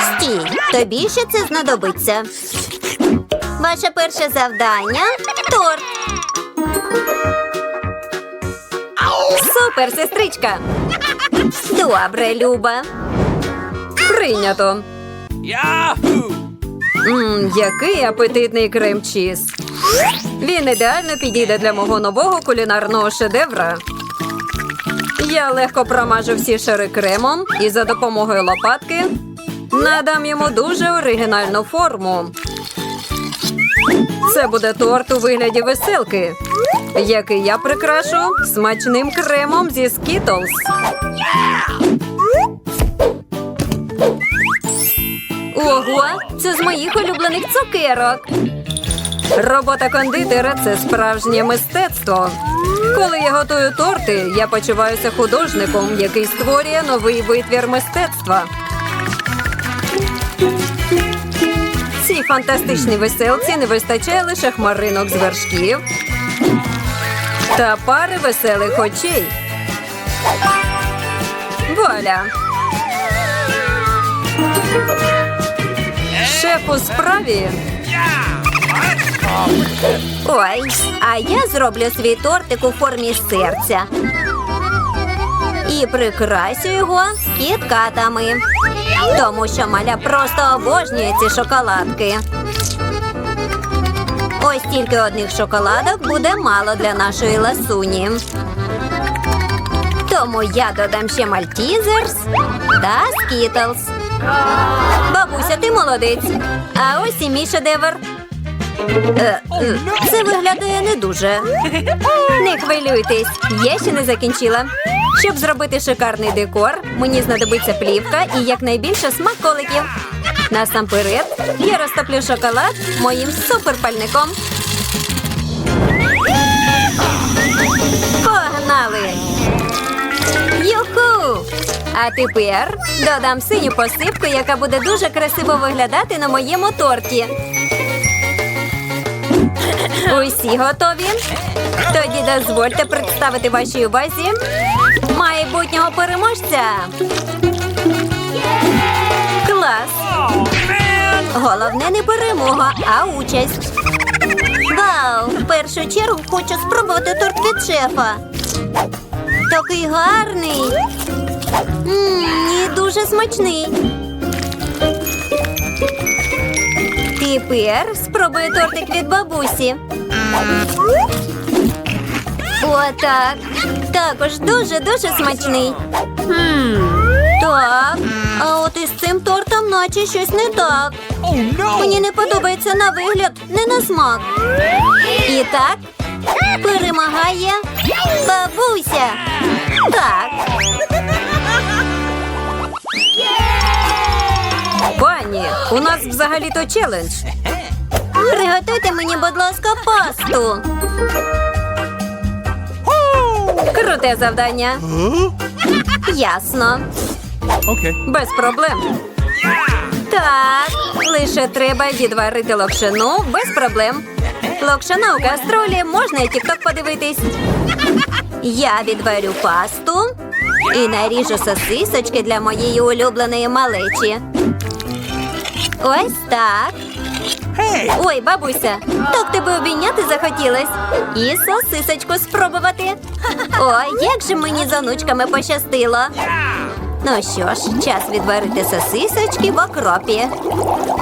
Стій, тобі ще це знадобиться. Ваше перше завдання торт. Супер, сестричка! Добре, Люба. Прийнято. Yahoo! Мм, який апетитний крем-чіз. Він ідеально підійде для мого нового кулінарного шедевра. Я легко промажу всі шари кремом і за допомогою лопатки надам йому дуже оригінальну форму. Це буде торт у вигляді веселки, який я прикрашу смачним кремом зі Skittles. Ого, це з моїх улюблених цукерок. Робота кондитера це справжнє мистецтво. Коли я готую торти, я почуваюся художником, який створює новий витвір мистецтва. Цій фантастичній веселці не вистачає лише хмаринок з вершків та пари веселих очей. Вуаля! Шеф у справі. Ой, а я зроблю свій тортик у формі серця. І прикрасю його кіткатами. Тому що маля просто обожнює ці шоколадки. Ось тільки одних шоколадок буде мало для нашої ласуні. Тому я додам ще мальтізерс та скітлс. Бабуся, ти молодець. А ось і мій шедевр. Е, е, Це виглядає не дуже. Не хвилюйтесь, я ще не закінчила. Щоб зробити шикарний декор, мені знадобиться плівка і якнайбільше смаколиків. Насамперед я розтоплю шоколад моїм суперпальником. Погнали! Юху! А тепер додам синю посипку, яка буде дуже красиво виглядати на моєму торті. Усі готові? Тоді дозвольте представити вашій увазі майбутнього переможця. Клас! Головне не перемога, а участь. Вау! В першу чергу хочу спробувати торт від шефа. Такий гарний. М, І дуже смачний. Тепер спробую тортик від бабусі. Отак. Також дуже-дуже смачний. Так. А от із цим тортом наче щось не так. Oh! Мені не подобається на вигляд, не на смак. І так перемагає бабуся. Так. Пані, у нас взагалі-то челендж. Приготуйте мені, будь ласка, пасту. Круте завдання. Ясно. Без проблем. Так. Лише треба відварити локшину без проблем. Локшина у каструлі, можна і тікток подивитись. Я відварю пасту і наріжу сосисочки для моєї улюбленої малечі. Ось так. Ой, бабуся, так тебе обійняти захотілось. І сосисочку спробувати. Ой, як же мені з онучками пощастило. Ну що ж, час відварити сосисочки в окропі.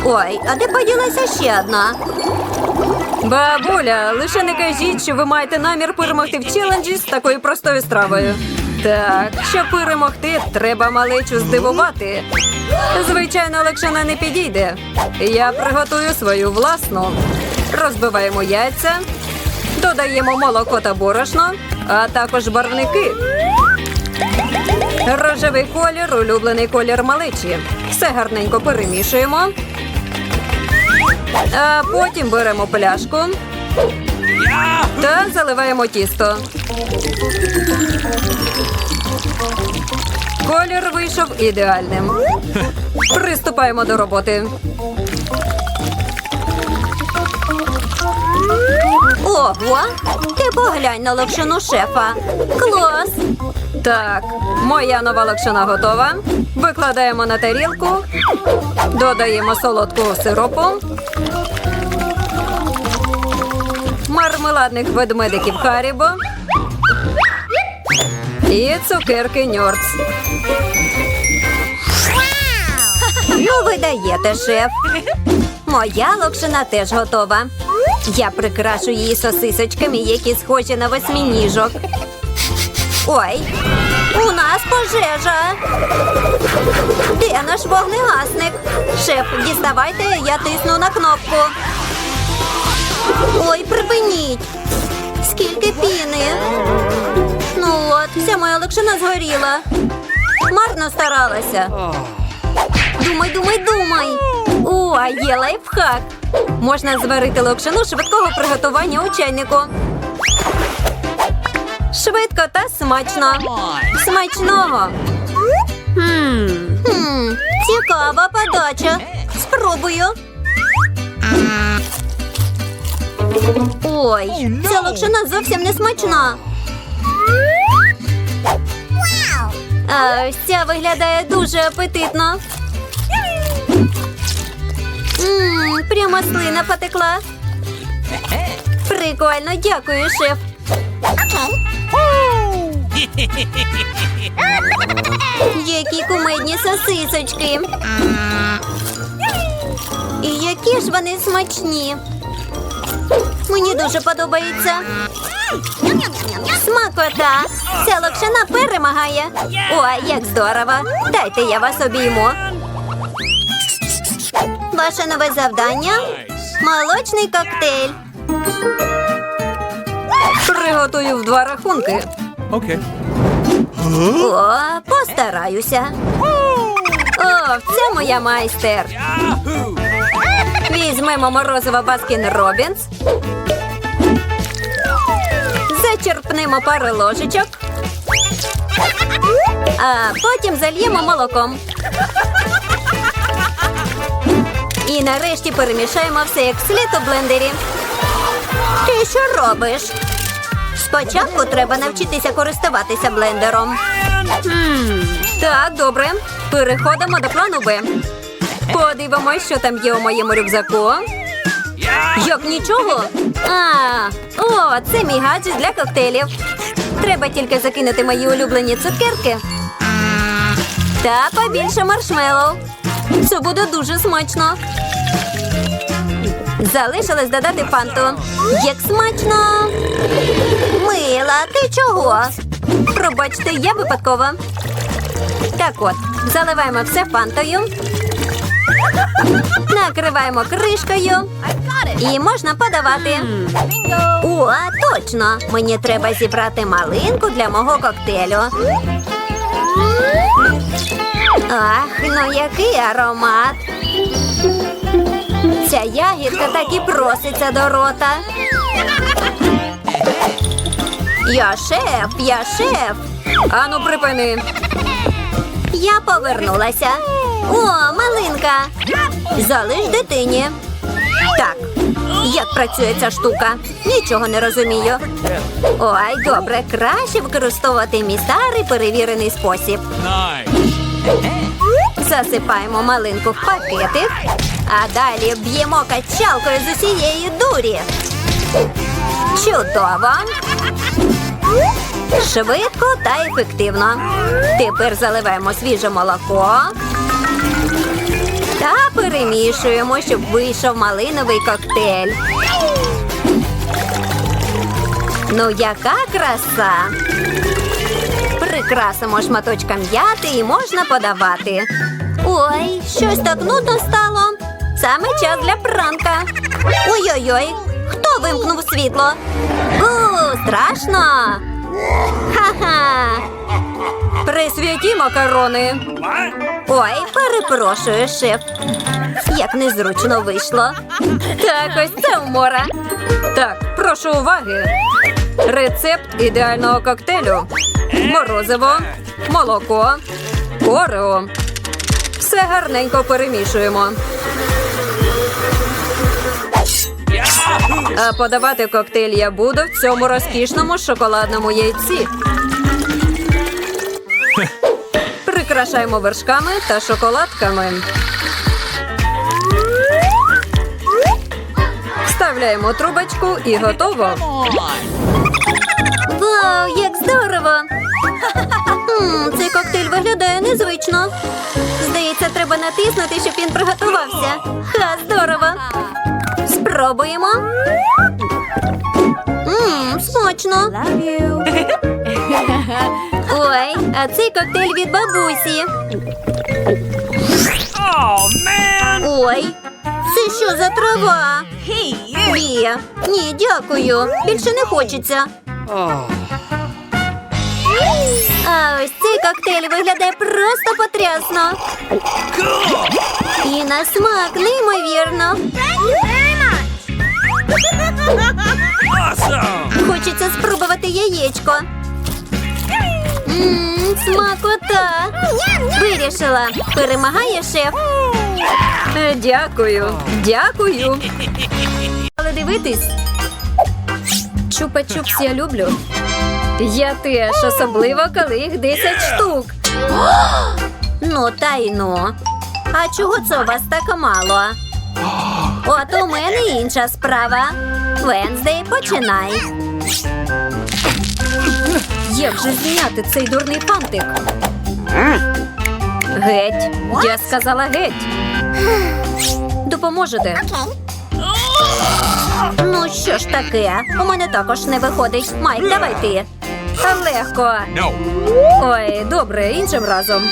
Ой, а де поділася ще одна? Бабуля, лише не кажіть, що ви маєте намір перемогти в челенджі з такою простою стравою. Так, щоб перемогти, треба малечу здивувати. Звичайно, локшина не підійде. Я приготую свою власну. Розбиваємо яйця, додаємо молоко та борошно, а також барвники. Рожевий колір, улюблений колір малечі. Все гарненько перемішуємо. А потім беремо пляшку та заливаємо тісто. Колір вийшов ідеальним. Приступаємо до роботи. Ого, ти поглянь на локшину шефа. Клас! Так, моя нова локшина готова. Викладаємо на тарілку, додаємо солодкого сиропу, мармеладних ведмедиків Харібо і цукерки Ньорц. Ну, ви даєте, шеф. Моя локшина теж готова. Я прикрашу її сосисочками, які схожі на восьминіжок. Ой, у нас пожежа. Де наш вогнегасник? Шеф, діставайте, я тисну на кнопку. Ой, припиніть. Скільки піни. Ну от, вся моя локшина згоріла. Марно старалася. Думай, думай, думай. О, а є лайфхак. Можна зварити локшину швидкого приготування у чайнику. Швидко та смачно. Смачного. Хм, хм, цікава подача. Спробую. Ой, ця локшина зовсім не смачна. А ця виглядає дуже апетитно. Мм, прямо слина потекла. Прикольно, дякую, шеф. Які кумедні сосисочки. І які ж вони смачні. Мені дуже подобається. Смакота! Ця локшина перемагає. Ой, як здорово! Дайте я вас обійму. Ваше нове завдання молочний коктейль. Приготую в два рахунки. Okay. О, постараюся. О, це моя майстер. Візьмемо морозиво Баскін Робінс. Зачерпнемо пару ложечок. А потім зальємо молоком. І нарешті перемішаємо все як слід у блендері. Ти що робиш? Спочатку треба навчитися користуватися блендером. Так, добре. Переходимо до плану Б. Подивимось, що там є у моєму рюкзаку. Як нічого? А, о, це мій гаджет для коктейлів. Треба тільки закинути мої улюблені цукерки. Та побільше маршмеллоу. Це буде дуже смачно. Залишилось додати фанту. Як смачно! Мила, ти чого? Пробачте, я випадково. Так от, заливаємо все фантою. Накриваємо кришкою. І можна подавати. О, точно! Мені треба зібрати малинку для мого коктейлю. Ах, ну який аромат! Ця ягідка так і проситься до рота. Я шеф, я шеф. Ану, припини. Я повернулася. О, малинка. Залиш дитині. Так, як працює ця штука? Нічого не розумію. Ой, добре, краще використовувати мій старий перевірений спосіб. Засипаємо малинку в пакетик, а далі б'ємо качалкою з усієї дурі. Чудово! Швидко та ефективно. Тепер заливаємо свіже молоко та перемішуємо, щоб вийшов малиновий коктейль. Ну, яка краса! Прикрасимо шматочком м'яти і можна подавати. Ой, щось так нудно стало. Саме час для пранка. Ой-ой-ой, хто вимкнув світло? У, страшно. Ха-ха. Присвяті макарони. Ой, перепрошую, шеф. Як незручно вийшло. Так, ось це умора. Так, прошу уваги. Рецепт ідеального коктейлю. Морозиво, молоко, орео. Все гарненько перемішуємо. А подавати коктейль я буду в цьому розкішному шоколадному яйці. Прикрашаємо вершками та шоколадками. Вставляємо трубочку і готово. Вау, як здорово! Цей коктейль виглядає незвично. Здається, треба натиснути, щоб він приготувався. Ха, здорово! Спробуємо. Мм, смачно. Ой, а цей коктейль від бабусі. Oh! Ой, це що за трава? Ні, ні, дякую. Більше не хочеться. А ось цей коктейль виглядає просто потрясно. І на смак неймовірно. Awesome! Хочеться спробувати яєчко. Мм, смакота. Вирішила. Перемагає шеф. Е, Дякую, дякую. Але дивитись. Чупа-чупс я люблю. Я теж, особливо, коли їх 10 штук. Ну та й ну. А чого це у вас так мало? От у мене інша справа. Венздей, починай. Як же зняти цей дурний фантик? Геть. Я сказала геть. Допоможете? Ну що ж таке? У мене також не виходить. Майк, давай ти. Легко. Ой, добре, іншим разом.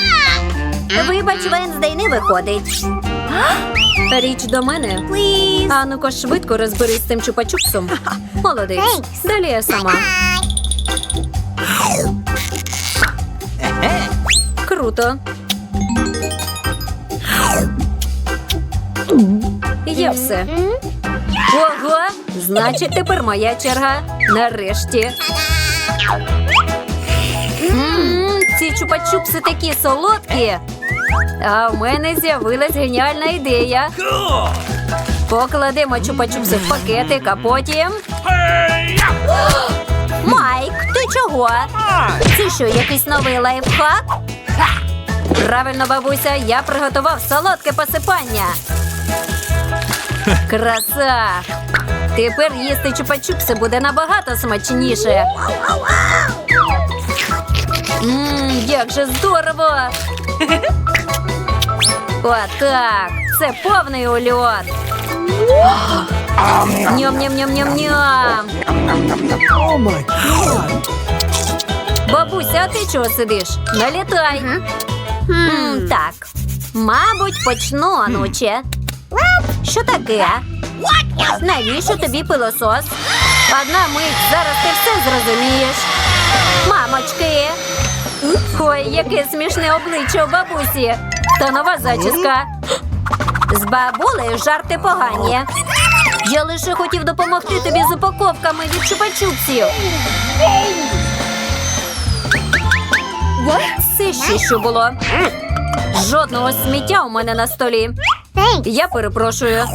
Вибач, Венздей не виходить. Річ до мене. А ну-ка швидко розберись з цим чупа-чупсом. Молодець. Далі я сама. Круто. Є все. Ого! Значить, тепер моя черга. Нарешті. Ці чупа-чупси такі солодкі. А в мене з'явилась геніальна ідея. Покладемо чупа-чупси в пакетик, а потім. Майк, ти чого? Це що, якийсь новий лайфхак? Правильно, бабуся, я приготував солодке посипання. Краса! Тепер їсти чупа-чупси буде набагато смачніше. Мм, як же здорово! Отак! Це повний ульот. Ням-ням-ням-ням-ням. Бабуся, а ти чого сидиш? Налітай. М, так. Мабуть, почну, онуче. Що таке? Навіщо тобі пилосос? Одна мить, зараз ти все зрозумієш. Мамочки. Ой, яке смішне обличчя у бабусі. Та нова зачіска. З бабулею жарти погані. Я лише хотів допомогти тобі з упаковками від чупа-чупсів. Це ще що було? Жодного сміття у мене на столі. Я перепрошую.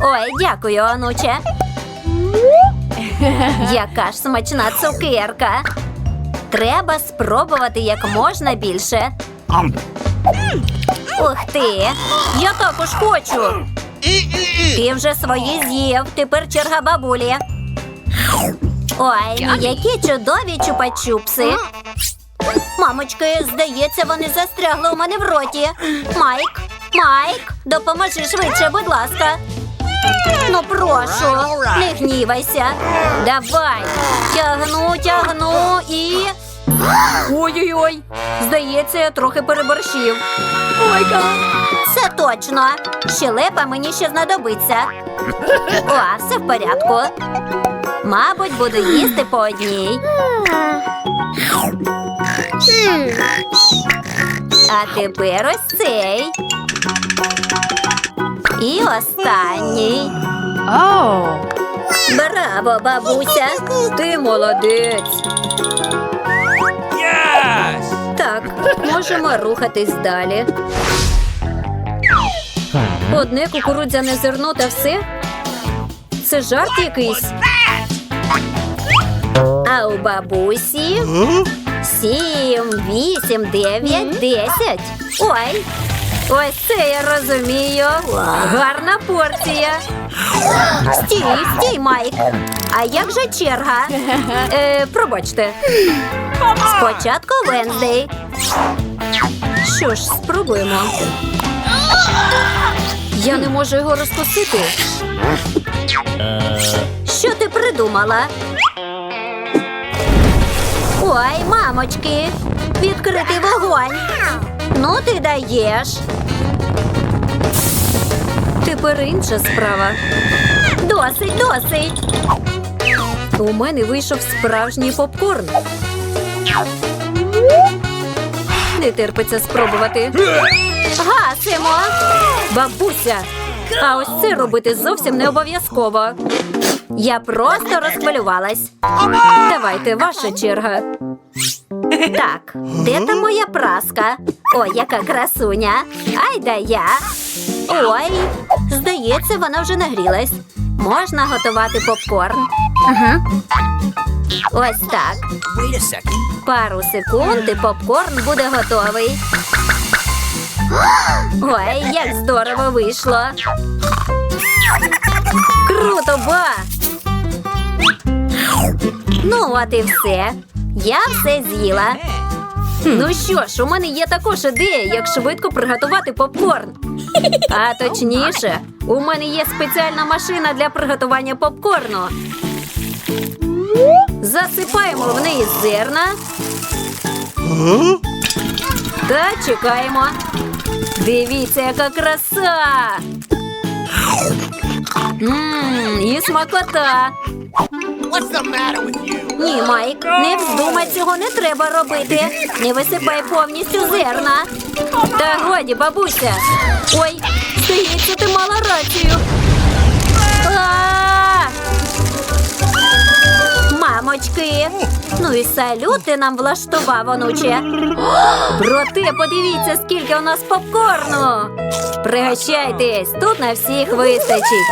Ой, дякую, онуче. Яка ж смачна цукерка. Треба спробувати як можна більше. Ух ти! Я також хочу. Ти вже свої з'їв. Тепер черга бабулі. Ой, які чудові чупа-чупси. Мамочки, здається, вони застрягли у мене в роті. Майк, Майк, допоможи швидше, будь ласка. Ну, прошу, не гнівайся. Давай. Тягну, тягну і. Ой-ой-ой. Здається, я трохи переборщив. Це точно. Щелепа мені ще знадобиться. О, все в порядку. Мабуть, буду їсти по одній. А тепер ось цей. І останній. Браво, бабуся! Ти молодець. Можемо рухатись далі. Одне кукурудзяне зерно та все. Це жарт якийсь. А у бабусі сім, вісім, дев'ять, десять. Ой, Ось це я розумію. Гарна порція. стій, стій, Майк. А як же черга? Е, пробачте. Спочатку Венздей. Що ж, спробуємо. Я не можу його розкусити. Що ти придумала? Ой, мамочки, відкритий вогонь. Ну ти даєш. Тепер інша справа. Досить, досить. У мене вийшов справжній попкорн. Не терпиться спробувати. Гасимо. Бабуся! А ось це робити зовсім не обов'язково. Я просто розхвилювалась. Давайте, ваша черга. Так, де там моя праска? Ой, яка красуня. Ай да я. Ой, здається, вона вже нагрілась. Можна готувати попкорн. Ось так. Пару секунд і попкорн буде готовий. Ой, як здорово вийшло. Круто, ба! Ну, от і все. Я все з'їла. Ну що ж, у мене є також ідея, як швидко приготувати попкорн. А точніше, у мене є спеціальна машина для приготування попкорну. Засипаємо в неї зерна. Та чекаємо. Дивіться, яка краса! Ммм, і смакота. Ні, Майк, не вздумай, цього не треба робити. Не висипай повністю зерна. Та годі, бабуся. Ой, здається, ти мала рацію. Мамочки. Ну і салют ти нам влаштував, онуче. Проте подивіться, скільки у нас попкорну. Пригощайтесь, тут на всіх вистачить.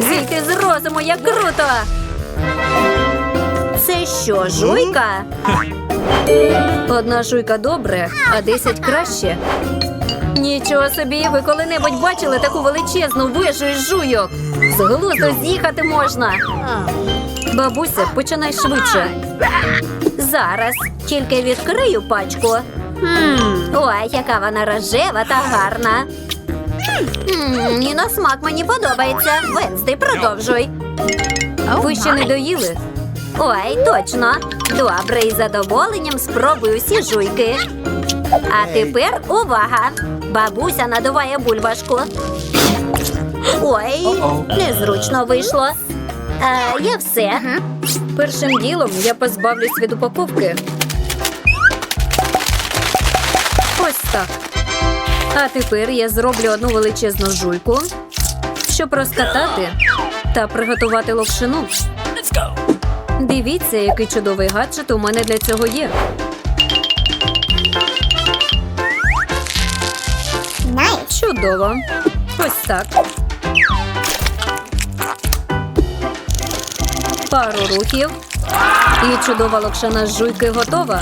Зійти з розуму, як круто! Це що, жуйка? Одна жуйка добре, а десять краще. Нічого собі, ви коли-небудь бачили таку величезну вежу із жуйок? З глузду з'їхати можна. Бабуся, починай швидше. Зараз тільки відкрию пачку. Ой, яка вона рожева та гарна. І на смак мені подобається. Венздей, продовжуй. Ви ще не доїли? Ой, точно. Добре, із задоволенням спробую всі жуйки. А тепер увага! Бабуся надуває бульбашку. Ой, незручно вийшло. А, я все. Першим ділом я позбавлюсь від упаковки. Ось так. А тепер я зроблю одну величезну жуйку, щоб розкатати та приготувати локшину. Дивіться, який чудовий гаджет у мене для цього є. Чудово. Ось так. Пару рухів. І чудова локшина з жуйки готова.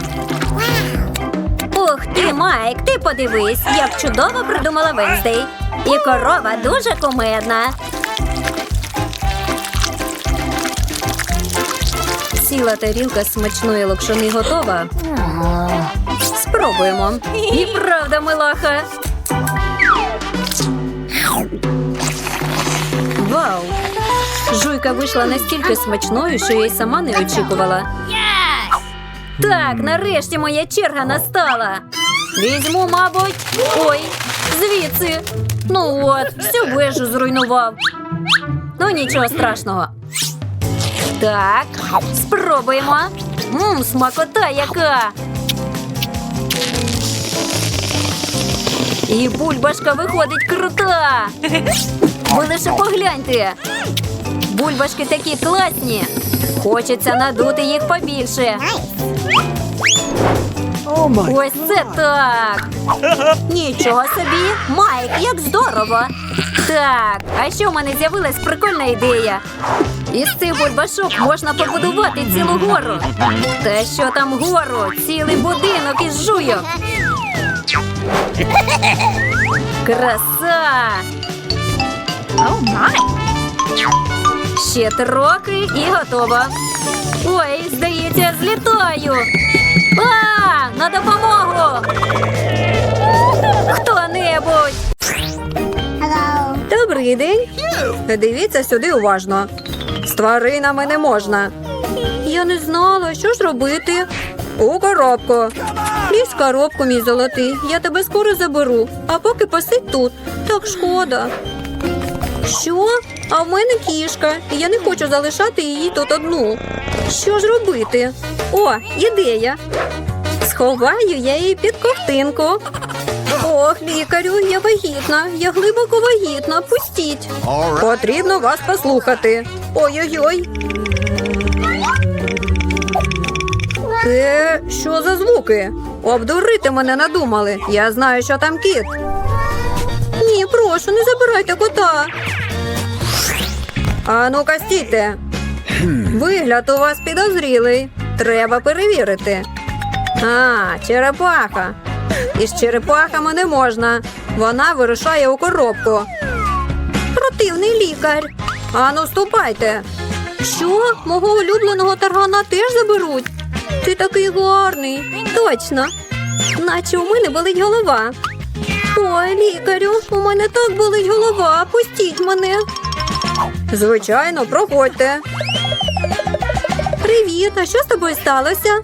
Ух ти, Майк, ти подивись, як чудово придумала Венздей. І корова дуже кумедна. Ціла тарілка смачної локшини готова. Спробуємо. І правда, милаха. Жуйка вийшла настільки смачною, що я й сама не очікувала. Так, нарешті моя черга настала. Візьму, мабуть. Ой, звідси. Ну от, всю вежу зруйнував. Ну нічого страшного. Так, спробуємо. Мм, смакота яка. І бульбашка виходить крута. Ви лише погляньте. Бульбашки такі класні. Хочеться надути їх побільше. Ось це так. Нічого собі. Майк, як здорово. Так, а що в мене з'явилась прикольна ідея? Із цих бульбашок можна побудувати цілу гору. Та що там гору? Цілий будинок із жуйок. Краса! Ще трохи і готово. Ой, здається, злітаю. А, на допомогу! Хто-небудь! Добрий день. Дивіться сюди уважно. З тваринами не можна. Я не знала, що ж робити. У коробку. Лізь коробку, мій золотий. Я тебе скоро заберу. А поки посидь тут. Так шкода. Що? А в мене кішка, я не хочу залишати її тут одну. Що ж робити? О, ідея. Сховаю я її під ковтинку. Ох, лікарю, я вагітна, я глибоко вагітна. Пустіть. Потрібно вас послухати. Ой-ой-ой. Е, що за звуки? Обдурити мене надумали. Я знаю, що там кіт. Ні, прошу, не забирайте кота. А ну-ка, стійте. Вигляд у вас підозрілий. Треба перевірити. А, черепаха. Із черепахами не можна. Вона вирушає у коробку. Противний лікар. Ану, ступайте. Що? Мого улюбленого таргана теж заберуть? Ти такий гарний. Точно. Наче у мене болить голова. Ой, лікарю, у мене так болить голова. Пустіть мене. Звичайно, проходьте. Привіт, а що з тобою сталося?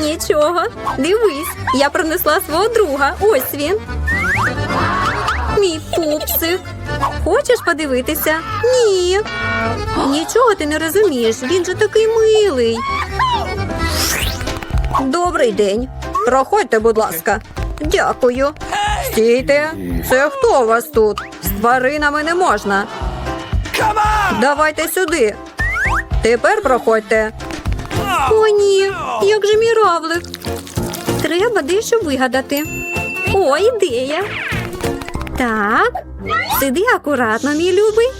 Нічого. Дивись, я принесла свого друга. Ось він. Мій пупсик. Хочеш подивитися? Ні. Нічого ти не розумієш. Він же такий милий. Добрий день. Проходьте, будь ласка. Дякую. Стійте. Це хто у вас тут? З тваринами не можна. Давайте сюди. Тепер проходьте. О, ні, як же мій равлик. Треба дещо вигадати. О, ідея. Так, сиди акуратно, мій любий.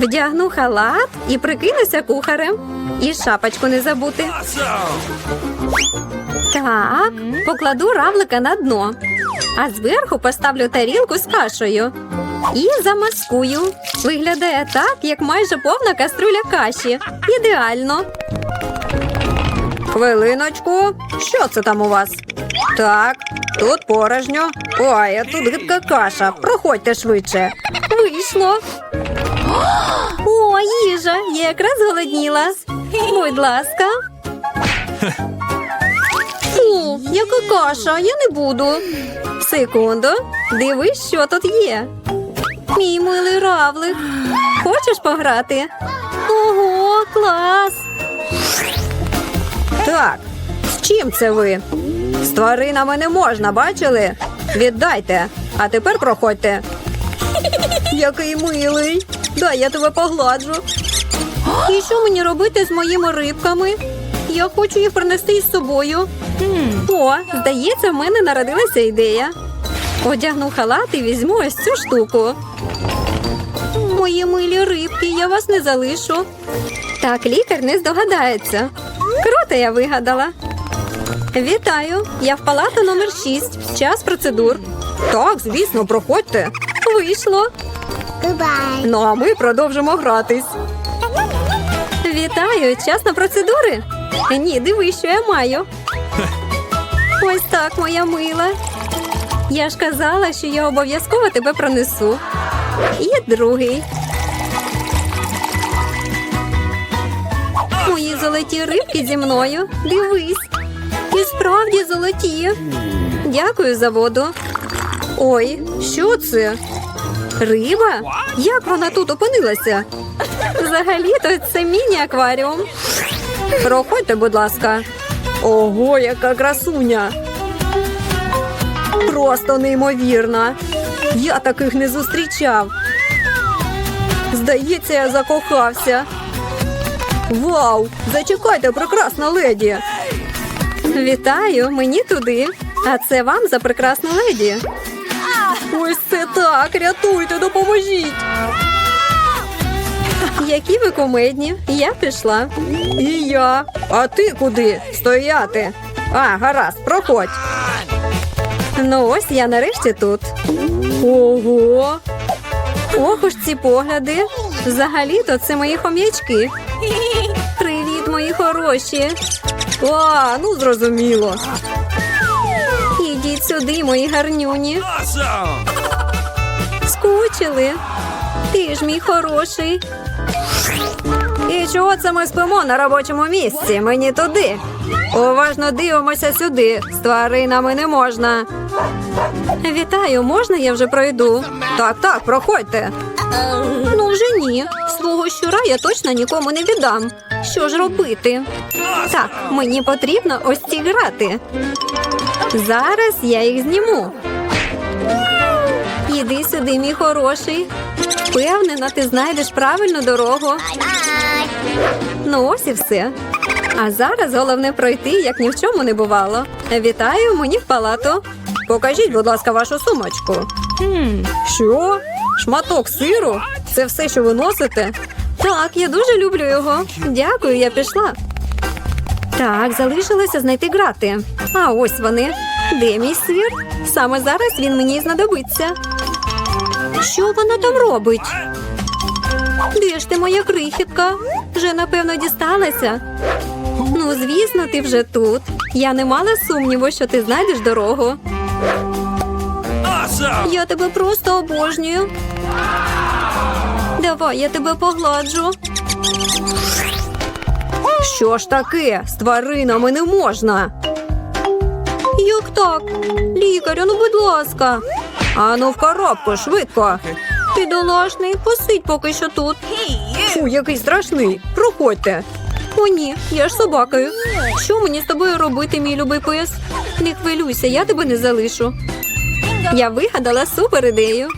Вдягну халат і прикинуся кухарем. І шапочку не забути. Так, покладу равлика на дно, а зверху поставлю тарілку з кашею. І замаскую. Виглядає так, як майже повна каструля каші. Ідеально. Хвилиночку. Що це там у вас? Так, тут порожньо. Ой, а тут гидка каша. Проходьте швидше. Вийшло. О, їжа. Я якраз голодніла. Будь ласка. Фу, яка каша, я не буду. Секунду. Дивись, що тут є. Мій милий равлик. Хочеш пограти? Ого, клас! Так, з чим це ви? З тваринами не можна, бачили? Віддайте, а тепер проходьте. Який милий. Дай я тебе погладжу. І що мені робити з моїми рибками? Я хочу їх принести із собою. О, здається, в мене народилася ідея. Одягну халат і візьму ось цю штуку. Мої милі рибки, я вас не залишу. Так, лікар не здогадається. Круто я вигадала. Вітаю! Я в палату номер 6. Час процедур. Так, звісно, проходьте. Вийшло. Ну, а ми продовжимо гратись. Вітаю! Час на процедури. Ні, дивись, що я маю. Ось так, моя мила. Я ж казала, що я обов'язково тебе пронесу. І другий. Мої золоті рибки зі мною. Дивись. І справді золоті. Дякую за воду. Ой, що це? Риба? Як вона тут опинилася? Взагалі-то це міні-акваріум. Проходьте, будь ласка. Ого, яка красуня. Просто неймовірна. Я таких не зустрічав. Здається, я закохався. Вау! Зачекайте, прекрасна леді. Вітаю, мені туди. А це вам за прекрасну леді. Ось це так. Рятуйте, допоможіть. Які ви комедні. Я пішла. І я. А ти куди? Стояти. А, гаразд, проходь. Ну ось я нарешті тут. Ого. Ох уж ці погляди. Взагалі-то це мої хом'ячки. Привіт, мої хороші. А, ну зрозуміло. Ідіть сюди, мої гарнюні. Скучили. Ти ж мій хороший. І чого це ми спимо на робочому місці? Мені туди. Уважно дивимося сюди. З тваринами не можна. Вітаю, можна я вже пройду? Так, так, проходьте. Ну вже ні. Свого щура я точно нікому не віддам. Що ж робити? Так, мені потрібно ось ці грати. Зараз я їх зніму. Іди сюди, мій хороший. Впевнена, ти знайдеш правильну дорогу. Ну ось і все. А зараз головне пройти, як ні в чому не бувало. Вітаю мені в палату. Покажіть, будь ласка, вашу сумочку. Що? Шматок сиру? Це все, що ви носите? Так, я дуже люблю його. Дякую, я пішла. Так, залишилося знайти грати. А ось вони. Де мій сир? Саме зараз він мені знадобиться. Що вона там робить? Де ж ти моя крихітка? Вже напевно дісталася. Ну, звісно, ти вже тут. Я не мала сумніву, що ти знайдеш дорогу. Awesome! Я тебе просто обожнюю. Давай, я тебе погладжу. Що ж таке? З тваринами не можна. Як так? Лікарю, ну будь ласка. Ану в коробку, швидко. Підолашний, посидь поки що тут. Фу, який страшний. Проходьте. О, ні, я ж собакою. Що мені з тобою робити, мій любий пес? Не хвилюйся, я тебе не залишу. Я вигадала супер ідею.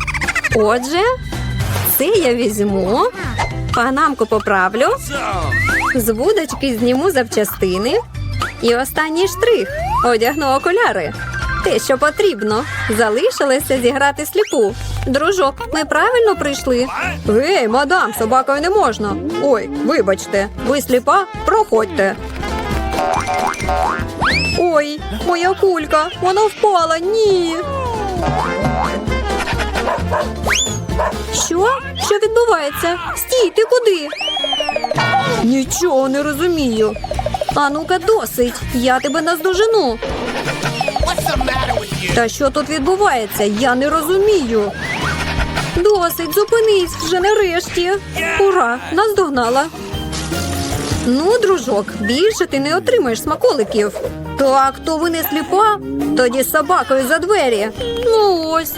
Отже, це я візьму, панамку поправлю, з вудочки зніму запчастини. І останній штрих одягну окуляри. Те, що потрібно. Залишилося зіграти сліпу. Дружок, ми правильно прийшли? Гей, мадам, собакою не можна. Ой, вибачте, ви сліпа? Проходьте. Ой, моя кулька, вона впала. Ні. Що? Що відбувається? Стій, ти куди? Нічого не розумію. А ну-ка, досить. Я тебе наздожену. Та що тут відбувається? Я не розумію. Досить, зупинись вже нарешті. Ура, нас догнала. Ну, дружок, більше ти не отримаєш смаколиків. Так, то ви не сліпа? Тоді собакою за двері. Ну ось.